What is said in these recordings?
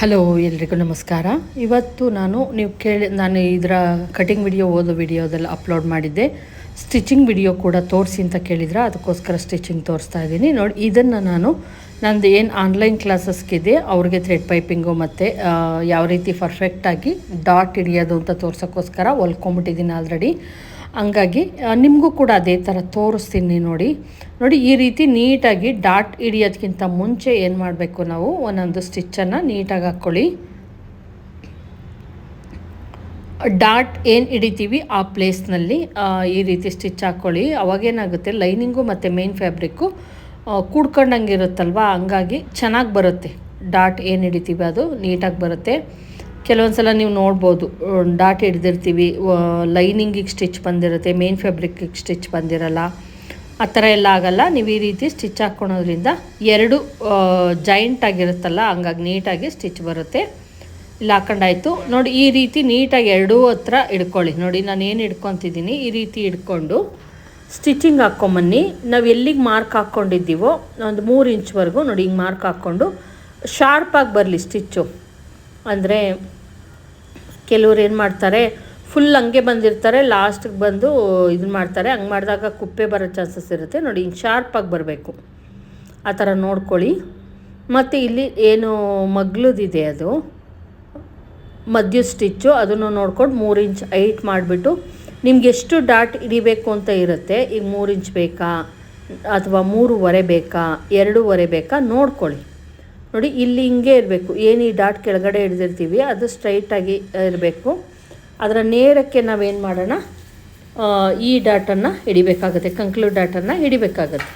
Hello ಎಲ್ರಿಗೂ ನಮಸ್ಕಾರ. ಇವತ್ತು ನಾನು ನೀವು ಕೇಳಿ, ನಾನು ಇದರ ಕಟಿಂಗ್ ವಿಡಿಯೋ ಓದೋ ವಿಡಿಯೋದೆಲ್ಲ ಅಪ್ಲೋಡ್ ಮಾಡಿದ್ದೆ. ಸ್ಟಿಚಿಂಗ್ ವಿಡಿಯೋ ಕೂಡ ತೋರಿಸಿ ಅಂತ ಕೇಳಿದ್ರೆ, ಅದಕ್ಕೋಸ್ಕರ ಸ್ಟಿಚಿಂಗ್ ತೋರಿಸ್ತಾ ಇದ್ದೀನಿ. ನೋಡಿ, ಇದನ್ನು ನಾನು, ನಂದು ಏನು ಆನ್ಲೈನ್ ಕ್ಲಾಸಸ್ಗಿದೆ ಅವ್ರಿಗೆ ಥ್ರೆಡ್ ಪೈಪಿಂಗು ಮತ್ತು ಯಾವ ರೀತಿ ಪರ್ಫೆಕ್ಟಾಗಿ ಡಾಟ್ ಹಿಡಿಯೋದು ಅಂತ ತೋರ್ಸೋಕ್ಕೋಸ್ಕರ ಹೊಲ್ಕೊಂಬಿಟ್ಟಿದ್ದೀನಿ ಆಲ್ರೆಡಿ ಹಂಗಾಗಿ ನಿಮಗೂ ಕೂಡ ಅದೇ ಥರ ತೋರಿಸ್ತೀನಿ ನೋಡಿ. ನೋಡಿ, ಈ ರೀತಿ ನೀಟಾಗಿ ಡಾಟ್ ಹಿಡಿಯೋದಕ್ಕಿಂತ ಮುಂಚೆ ಏನು ಮಾಡಬೇಕು ನಾವು? ಒಂದೊಂದು ಸ್ಟಿಚ್ಚನ್ನು ನೀಟಾಗಿ ಹಾಕ್ಕೊಳ್ಳಿ ಡಾಟ್ ಏನು ಹಿಡಿತೀವಿ ಆ ಪ್ಲೇಸ್ನಲ್ಲಿ ಈ ರೀತಿ ಸ್ಟಿಚ್ ಹಾಕ್ಕೊಳ್ಳಿ ಅವಾಗೇನಾಗುತ್ತೆ ಲೈನಿಂಗು ಮತ್ತು ಮೇನ್ ಫ್ಯಾಬ್ರಿಕ್ಕು ಕೂಡ್ಕೊಂಡಂಗೆ ಇರುತ್ತಲ್ವ ಹಂಗಾಗಿ ಚೆನ್ನಾಗಿ ಬರುತ್ತೆ. ಡಾಟ್ ಏನು ಹಿಡಿತೀವಿ ಅದು, ನೀಟಾಗಿ ಬರುತ್ತೆ. ಕೆಲವೊಂದು ಸಲ ನೀವು ನೋಡ್ಬೋದು ಡಾಟ್ ಹಿಡ್ದಿರ್ತೀವಿ ಲೈನಿಂಗಿಗೆ ಸ್ಟಿಚ್ ಬಂದಿರುತ್ತೆ, ಮೇನ್ ಫ್ಯಾಬ್ರಿಕ್ಕಿಗೆ ಸ್ಟಿಚ್ ಬಂದಿರಲ್ಲ, ಆ ಥರ ಎಲ್ಲ ಆಗಲ್ಲ. ನೀವು ಈ ರೀತಿ ಸ್ಟಿಚ್ ಹಾಕ್ಕೊಳೋದ್ರಿಂದ ಎರಡು ಜಾಯಿಂಟ್ ಆಗಿರುತ್ತಲ್ಲ, ಹಂಗಾಗಿ ನೀಟಾಗಿ ಸ್ಟಿಚ್ ಬರುತ್ತೆ. ಇಲ್ಲಿ, ಹಾಕೊಂಡಾಯಿತು. ನೋಡಿ, ಈ ರೀತಿ ನೀಟಾಗಿ ಎರಡೂ ಹತ್ರ ಇಡ್ಕೊಳ್ಳಿ ನೋಡಿ, ನಾನು ಏನು ಹಿಡ್ಕೊತಿದ್ದೀನಿ, ಈ ರೀತಿ ಇಡ್ಕೊಂಡು ಸ್ಟಿಚಿಂಗ್ ಹಾಕ್ಕೊಂಬನ್ನಿ. ನಾವು ಎಲ್ಲಿಗೆ ಮಾರ್ಕ್ ಹಾಕ್ಕೊಂಡಿದ್ದೀವೋ, ಒಂದು ಮೂರು ಇಂಚ್ವರೆಗೂ ನೋಡಿ, ಹಿಂಗೆ ಮಾರ್ಕ್ ಹಾಕ್ಕೊಂಡು, ಶಾರ್ಪಾಗಿ ಬರಲಿ ಸ್ಟಿಚ್ಚು. ಅಂದರೆ ಕೆಲವ್ರು ಏನು ಮಾಡ್ತಾರೆ ಫುಲ್ ಹಂಗೆ ಬಂದಿರ್ತಾರೆ ಲಾಸ್ಟಿಗೆ ಬಂದು ಇದನ್ನ ಮಾಡ್ತಾರೆ. ಹಂಗೆ ಮಾಡಿದಾಗ ಕುಪ್ಪೆ ಬರೋ ಚಾನ್ಸಸ್ ಇರುತ್ತೆ. ನೋಡಿ, ಹಿಂಗೆ ಶಾರ್ಪಾಗಿ ಬರಬೇಕು. ಆ ಥರ ನೋಡ್ಕೊಳ್ಳಿ. ಮತ್ತು ಇಲ್ಲಿ ಏನು ಮಗ್ಲದಿದೆ ಅದು. ಮಧ್ಯ ಸ್ಟಿಚ್ಚು ಅದನ್ನು ನೋಡ್ಕೊಂಡು ಮೂರು ಇಂಚ್ ಹೈಟ್ ಮಾಡಿಬಿಟ್ಟು, ನಿಮ್ಗೆ ಎಷ್ಟು ಡಾಟ್ ಹಿಡಿಬೇಕು ಅಂತ ಇರುತ್ತೆ, ಈಗ ಮೂರು ಇಂಚ್ ಬೇಕಾ, ಅಥವಾ ಮೂರುವರೆ ಬೇಕಾ, ಎರಡೂವರೆ ಬೇಕಾ, ನೋಡ್ಕೊಳ್ಳಿ. ನೋಡಿ, ಇಲ್ಲಿ ಹಿಂಗೆ ಇರಬೇಕು. ಏನು ಈ ಡಾಟ್ ಕೆಳಗಡೆ ಹಿಡಿದಿರ್ತೀವಿ, ಅದು ಸ್ಟ್ರೈಟಾಗಿ ಇರಬೇಕು. ಅದರ ನೇರಕ್ಕೆ ನಾವೇನು ಮಾಡೋಣ? ಈ ಡಾಟನ್ನು ಹಿಡಿಬೇಕಾಗುತ್ತೆ, ಕಂಕ್ಲೂಡ್ ಡಾಟನ್ನು ಹಿಡಿಬೇಕಾಗತ್ತೆ.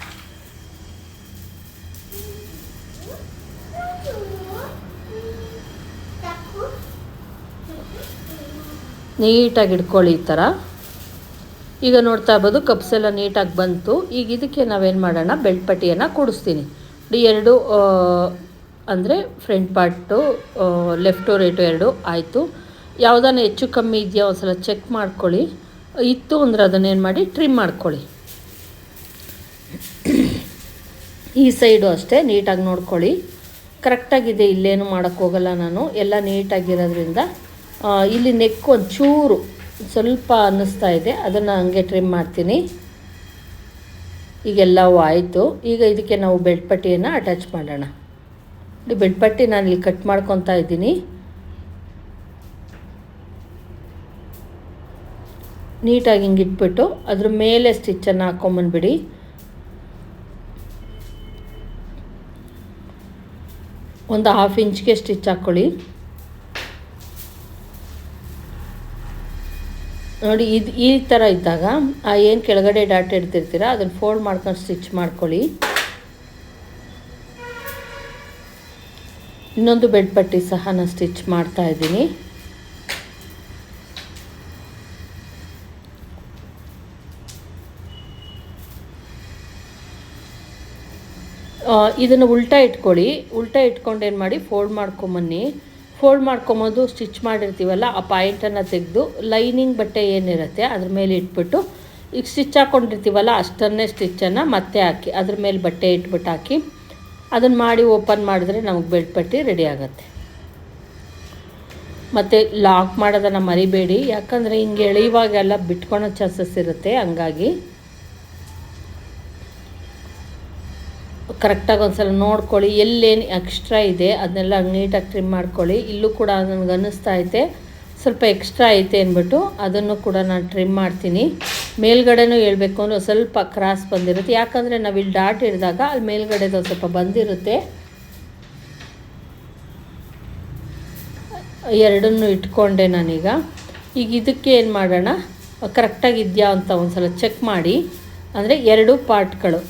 ನೀಟಾಗಿ ಹಿಡ್ಕೊಳ್ಳಿ ಈ ಥರ. ಈಗ ನೋಡ್ತಾ ಇರ್ಬೋದು, ಕಪ್ಸ್ ಎಲ್ಲ ನೀಟಾಗಿ ಬಂತು. ಈಗ ಇದಕ್ಕೆ ನಾವೇನು ಮಾಡೋಣ? ಬೆಲ್ಟ್ ಪಟ್ಟಿಯನ್ನು ಕೂಡಿಸ್ತೀನಿ ಎರಡು ಅಂದರೆ ಫ್ರಂಟ್ ಪಾರ್ಟು ಲೆಫ್ಟು ರೈಟು ಎರಡು ಆಯಿತು. ಯಾವುದಾನ ಹೆಚ್ಚು ಕಮ್ಮಿ ಇದೆಯಾ ಒಂದು ಸಲ ಚೆಕ್ ಮಾಡ್ಕೊಳ್ಳಿ. ಇತ್ತು ಅಂದರೆ ಅದನ್ನೇನು ಮಾಡಿ ಟ್ರಿಮ್ ಮಾಡ್ಕೊಳ್ಳಿ. ಈ ಸೈಡು ಅಷ್ಟೇ ನೀಟಾಗಿ ನೋಡ್ಕೊಳ್ಳಿ. ಕರೆಕ್ಟಾಗಿದೆ ಇಲ್ಲೇನು ಮಾಡೋಕ್ಕೋಗಲ್ಲ ನಾನು. ಎಲ್ಲ ನೀಟಾಗಿರೋದ್ರಿಂದ ಇಲ್ಲಿ ನೆಕ್ ಒಂದು ಚೂರು ಸ್ವಲ್ಪ ಅನ್ನಿಸ್ತಾ ಇದೆ. ಅದನ್ನು ಹಂಗೆ ಟ್ರಿಮ್ ಮಾಡ್ತೀನಿ. ಈಗೆಲ್ಲವೂ ಆಯಿತು. ಈಗ ಇದಕ್ಕೆ ನಾವು ಬೆಡ್ ಪಟ್ಟಿಯನ್ನು ಅಟ್ಯಾಚ್ ಮಾಡೋಣ. ಬೆಡ್ ಪಟ್ಟಿ ನಾನು ಇಲ್ಲಿ ಕಟ್ ಮಾಡ್ಕೊತಾ ಇದ್ದೀನಿ. ನೀಟಾಗಿ ಹಿಂಗೆ ಇಟ್ಬಿಟ್ಟು ಅದ್ರ ಮೇಲೆ ಸ್ಟಿಚ್ಚನ್ನು ಹಾಕ್ಕೊಂಬಂದ್ಬಿಡಿ ಒಂದು ಹಾಫ್ ಇಂಚ್ಗೆ ಸ್ಟಿಚ್ ಹಾಕ್ಕೊಳ್ಳಿ ನೋಡಿ, ಇದು ಈ ಥರ ಇದ್ದಾಗ, ಆ ಏನು ಕೆಳಗಡೆ ಡಾಟ್ ಇಡ್ತಿರ್ತೀರ, ಅದನ್ನು ಫೋಲ್ಡ್ ಮಾಡ್ಕೊಂಡು ಸ್ಟಿಚ್ ಮಾಡ್ಕೊಳ್ಳಿ. ಇನ್ನೊಂದು ಬೆಡ್ ಪಟ್ಟಿ ಸಹ ನಾನು ಸ್ಟಿಚ್ ಮಾಡ್ತಾ ಇದ್ದೀನಿ. ಇದನ್ನು ಉಲ್ಟಾ ಇಟ್ಕೊಳ್ಳಿ. ಉಲ್ಟಾ ಇಟ್ಕೊಂಡು ಏನು ಮಾಡಿ ಫೋಲ್ಡ್ ಮಾಡ್ಕೊಂಬನ್ನಿ. ಫೋಲ್ಡ್ ಮಾಡ್ಕೊಂಬೋದು ಸ್ಟಿಚ್ ಮಾಡಿರ್ತೀವಲ್ಲ, ಆ ಪಾಯಿಂಟನ್ನು ತೆಗೆದು ಲೈನಿಂಗ್ ಬಟ್ಟೆ ಏನಿರುತ್ತೆ ಅದ್ರ ಮೇಲೆ ಇಟ್ಬಿಟ್ಟು, ಈಗ ಸ್ಟಿಚ್ ಹಾಕ್ಕೊಂಡಿರ್ತೀವಲ್ಲ ಅಷ್ಟನ್ನೇ ಸ್ಟಿಚ್ಚನ್ನು ಮತ್ತೆ ಹಾಕಿ, ಅದ್ರ ಮೇಲೆ ಬಟ್ಟೆ ಇಟ್ಬಿಟ್ಟು ಹಾಕಿ. ಅದನ್ನು ಮಾಡಿ ಓಪನ್ ಮಾಡಿದ್ರೆ ನಮಗೆ ಬೆಡ್ ಪಟ್ಟಿ ರೆಡಿ ಆಗುತ್ತೆ. ಮತ್ತು ಲಾಕ್ ಮಾಡೋದನ್ನು ಮರಿಬೇಡಿ. ಯಾಕಂದರೆ ಹಿಂಗೆ ಎಳೆಯುವಾಗೆಲ್ಲ ಬಿಟ್ಕೊಳೋ ಚಾನ್ಸಸ್ ಇರುತ್ತೆ, ಹಂಗಾಗಿ. ಕರೆಕ್ಟಾಗಿ ಒಂದು ಸಲ ನೋಡ್ಕೊಳ್ಳಿ, ಎಲ್ಲೇನು ಎಕ್ಸ್ಟ್ರಾ ಇದೆ ಅದನ್ನೆಲ್ಲ ನೀಟಾಗಿ ಟ್ರಿಮ್ ಮಾಡ್ಕೊಳ್ಳಿ. ಇಲ್ಲೂ ಕೂಡ ನನಗೆ ಅನ್ನಿಸ್ತಾ ಐತೆ, ಸ್ವಲ್ಪ ಎಕ್ಸ್ಟ್ರಾ ಐತೆ ಅಂದ್ಬಿಟ್ಟು ಅದನ್ನು ಕೂಡ ನಾನು ಟ್ರಿಮ್ ಮಾಡ್ತೀನಿ. ಮೇಲ್ಗಡೆನೂ ಹೇಳ್ಬೇಕು ಅಂದರೆ ಸ್ವಲ್ಪ ಕ್ರಾಸ್ ಬಂದಿರುತ್ತೆ. ಯಾಕಂದರೆ ನಾವು ಇಲ್ಲಿ ಡಾಟ್ ಹಿಡಿದಾಗ ಅಲ್ಲಿ ಮೇಲ್ಗಡೆದು ಸ್ವಲ್ಪ ಬಂದಿರುತ್ತೆ. ಎರಡನ್ನು ಇಟ್ಕೊಂಡೆ ನಾನೀಗ. ಈಗ ಇದಕ್ಕೆ ಏನು ಮಾಡೋಣ? ಕರೆಕ್ಟಾಗಿ ಇದೆಯಾ ಅಂತ ಒಂದು ಸಲ ಚೆಕ್ ಮಾಡಿ. ಅಂದರೆ ಎರಡು ಪಾರ್ಟ್ಗಳು.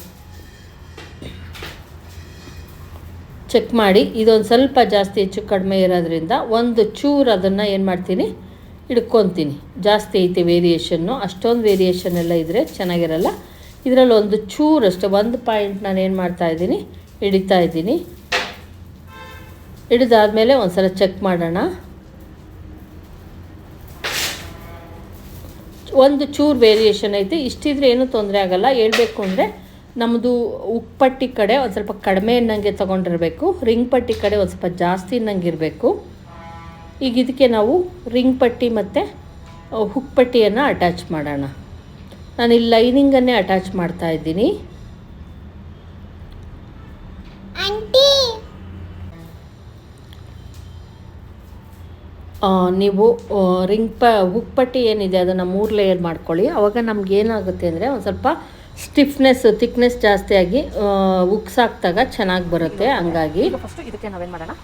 ಚೆಕ್ ಮಾಡಿ. ಇದೊಂದು ಸ್ವಲ್ಪ ಜಾಸ್ತಿ ಹೆಚ್ಚು ಕಡಿಮೆ ಇರೋದ್ರಿಂದ ಒಂದು ಚೂರು ಅದನ್ನು ಏನು ಮಾಡ್ತೀನಿ? ಹಿಡ್ಕೊತೀನಿ. ಜಾಸ್ತಿ ಐತೆ ವೇರಿಯೇಷನ್ನು ಅಷ್ಟೊಂದು ವೇರಿಯೇಷನ್ ಎಲ್ಲ ಇದ್ದರೆ ಚೆನ್ನಾಗಿರಲ್ಲ. ಇದರಲ್ಲಿ ಒಂದು ಚೂರಷ್ಟು ಒಂದು ಪಾಯಿಂಟ್ ನಾನು ಏನು ಮಾಡ್ತಾಯಿದ್ದೀನಿ ಹಿಡಿತಾ ಇದ್ದೀನಿ. ಹಿಡಿದಾದಮೇಲೆ ಒಂದು ಸಲ ಚೆಕ್ ಮಾಡೋಣ. ಒಂದು ಚೂರು ವೇರಿಯೇಷನ್ ಐತೆ. ಇಷ್ಟಿದ್ರೆ ಏನೂ ತೊಂದರೆ ಆಗೋಲ್ಲ. ಹೇಳಬೇಕು ಅಂದರೆ ನಮ್ಮದು ಉಪ್ಪಟ್ಟಿ ಕಡೆ ಒಂದು ಸ್ವಲ್ಪ ಕಡಿಮೆ ಅನ್ನಂಗೆ ತೊಗೊಂಡಿರಬೇಕು. ರಿಂಗ್ ಪಟ್ಟಿ ಕಡೆ ಒಂದು ಸ್ವಲ್ಪ ಜಾಸ್ತಿ ಅನ್ನಂಗೆ ಇರಬೇಕು ಈಗ ಇದಕ್ಕೆ ನಾವು ರಿಂಗ್ ಪಟ್ಟಿ ಮತ್ತು ಹುಕ್ ಪಟ್ಟಿಯನ್ನು ಅಟ್ಯಾಚ್ ಮಾಡೋಣ. ನಾನು ಇಲ್ಲಿ ಲೈನಿಂಗನ್ನೇ ಅಟ್ಯಾಚ್ ಮಾಡ್ತಾ ಇದ್ದೀನಿ. ಆಂಟಿ ಆ, ನೀವು ರಿಂಗ್ ಪ ಹುಕ್ ಪಟ್ಟಿ ಏನಿದೆ ಅದನ್ನು ಮೂರು ಲೇಯರ್ ಮಾಡ್ಕೊಳ್ಳಿ. ಆವಾಗ ನಮ್ಗೆ ಏನಾಗುತ್ತೆ ಅಂದರೆ ಒಂದು ಸ್ವಲ್ಪ ಸ್ಟಿಫ್ನೆಸ್ ತಿಕ್ನೆಸ್ ಜಾಸ್ತಿಯಾಗಿ ಹಾಕ್ದಾಗ ಚೆನ್ನಾಗಿ ಬರುತ್ತೆ ಹಂಗಾಗಿ. ಫಸ್ಟ್ ಇದಕ್ಕೆ ನಾವೇನು ಮಾಡೋಣ?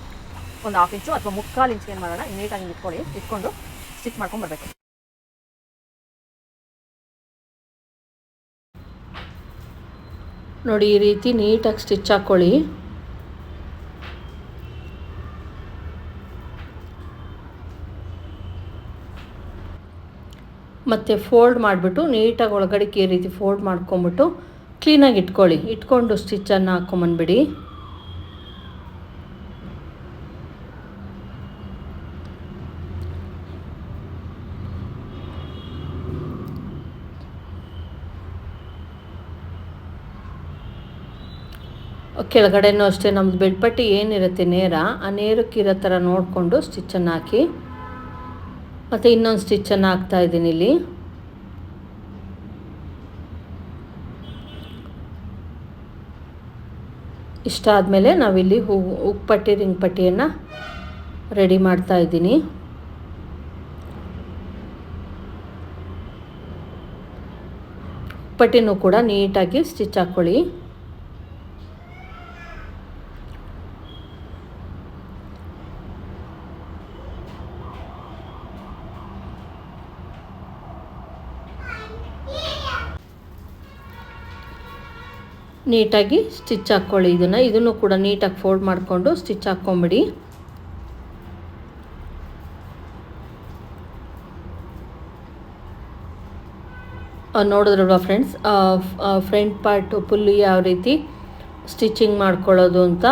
ಒಂದು ಹಾಫ್ ಇಂಚು ಅಥವಾ ಮುಕ್ಕಾಲು ಇಂಚು ಏನು ಮಾಡೋಣ? ನೀಟಾಗಿ ಇಟ್ಕೊಳ್ಳಿ. ಇಟ್ಕೊಂಡು ಸ್ಟಿಚ್ ಮಾಡ್ಕೊಂಡು ಬರಬೇಕು. ನೋಡಿ, ಈ ರೀತಿ ನೀಟಾಗಿ ಸ್ಟಿಚ್ ಹಾಕ್ಕೊಳ್ಳಿ ಮತ್ತು ಫೋಲ್ಡ್ ಮಾಡಿಬಿಟ್ಟು ನೀಟಾಗಿ ಒಳಗಡೆಗೆ ಈ ರೀತಿ ಫೋಲ್ಡ್ ಮಾಡ್ಕೊಂಬಿಟ್ಟು ಕ್ಲೀನಾಗಿ ಇಟ್ಕೊಳ್ಳಿ. ಇಟ್ಕೊಂಡು ಸ್ಟಿಚ್ಚನ್ನು ಹಾಕ್ಕೊಂಬಂದ್ಬಿಡಿ ಕೆಳಗಡೆನೂ ಅಷ್ಟೇ ನಮ್ಮದು ಬೆಡ್ಪಟ್ಟಿ ಏನಿರುತ್ತೆ ನೇರ, ಆ ನೇರಕ್ಕಿರೋ ಥರ ನೋಡಿಕೊಂಡು ಸ್ಟಿಚ್ಚನ್ನು ಹಾಕಿ, ಮತ್ತು ಇನ್ನೊಂದು ಸ್ಟಿಚ್ಚನ್ನು ಹಾಕ್ತಾ ಇದ್ದೀನಿ ಇಲ್ಲಿ. ಇಷ್ಟ ಆದಮೇಲೆ ನಾವಿಲ್ಲಿ ಹೂ ಉಪ್ಪಟ್ಟಿ ರಿಂಗ್ ಪಟ್ಟಿಯನ್ನು ರೆಡಿ ಮಾಡ್ತಾ ಇದ್ದೀನಿ. ಪಟ್ಟಿನೂ ಕೂಡ ನೀಟಾಗಿ ಸ್ಟಿಚ್ ಹಾಕ್ಕೊಳ್ಳಿ. ನೀಟಾಗಿ ಸ್ಟಿಚ್ ಹಾಕ್ಕೊಳ್ಳಿ ಇದನ್ನು. ಇದನ್ನು ಕೂಡ ನೀಟಾಗಿ ಫೋಲ್ಡ್ ಮಾಡಿಕೊಂಡು ಸ್ಟಿಚ್ ಹಾಕ್ಕೊಂಬಿಡಿ. ನೋಡಿದ್ರಲ್ವ ಫ್ರೆಂಡ್ಸ್? ಫ್ರಂಟ್ ಪಾರ್ಟ್ ಫುಲ್ಲು ಯಾವ ರೀತಿ ಸ್ಟಿಚಿಂಗ್ ಮಾಡ್ಕೊಳ್ಳೋದು ಅಂತ.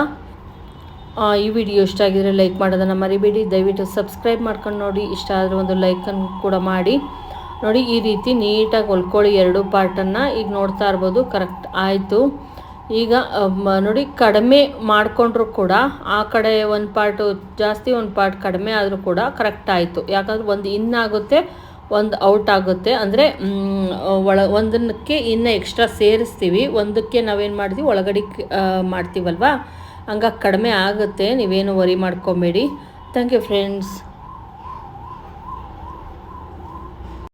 ಈ ವಿಡಿಯೋ ಇಷ್ಟ ಆಗಿದ್ರೆ ಲೈಕ್ ಮಾಡೋದನ್ನು ಮರಿಬೇಡಿ. ದಯವಿಟ್ಟು ಸಬ್ಸ್ಕ್ರೈಬ್ ಮಾಡ್ಕೊಂಡು ನೋಡಿ. ಇಷ್ಟ ಆದರೆ ಒಂದು ಲೈಕನ್ನು ಕೂಡ ಮಾಡಿ. ನೋಡಿ, ಈ ರೀತಿ ನೀಟಾಗಿ ಹೊಲ್ಕೊಳ್ಳಿ ಎರಡು ಪಾರ್ಟನ್ನು. ಈಗ ನೋಡ್ತಾ ಇರ್ಬೋದು, ಕರೆಕ್ಟ್ ಆಯಿತು. ಈಗ ನೋಡಿ, ಕಡಿಮೆ ಮಾಡಿಕೊಂಡ್ರೂ ಕೂಡ ಆ ಕಡೆ ಒಂದು ಪಾರ್ಟು, ಜಾಸ್ತಿ ಒಂದು ಪಾರ್ಟ್ ಕಡಿಮೆ ಆದರೂ ಕೂಡ ಕರೆಕ್ಟ್ ಆಯಿತು. ಯಾಕಂದ್ರೆ ಒಂದು ಇನ್ ಆಗುತ್ತೆ, ಒಂದು ಔಟ್ ಆಗುತ್ತೆ. ಅಂದರೆ ಒಳ, ಒಂದಕ್ಕೆ ಇನ್ನು ಎಕ್ಸ್ಟ್ರಾ ಸೇರಿಸ್ತೀವಿ. ಒಂದಕ್ಕೆ ನಾವೇನು ಮಾಡ್ತೀವಿ, ಒಳಗಡೆ ಮಾಡ್ತೀವಲ್ವಾ? ಹಂಗಾಗಿ ಕಡಿಮೆ ಆಗುತ್ತೆ. ನೀವೇನು ವರಿ ಮಾಡ್ಕೊಬೇಡಿ. Thank you, friends.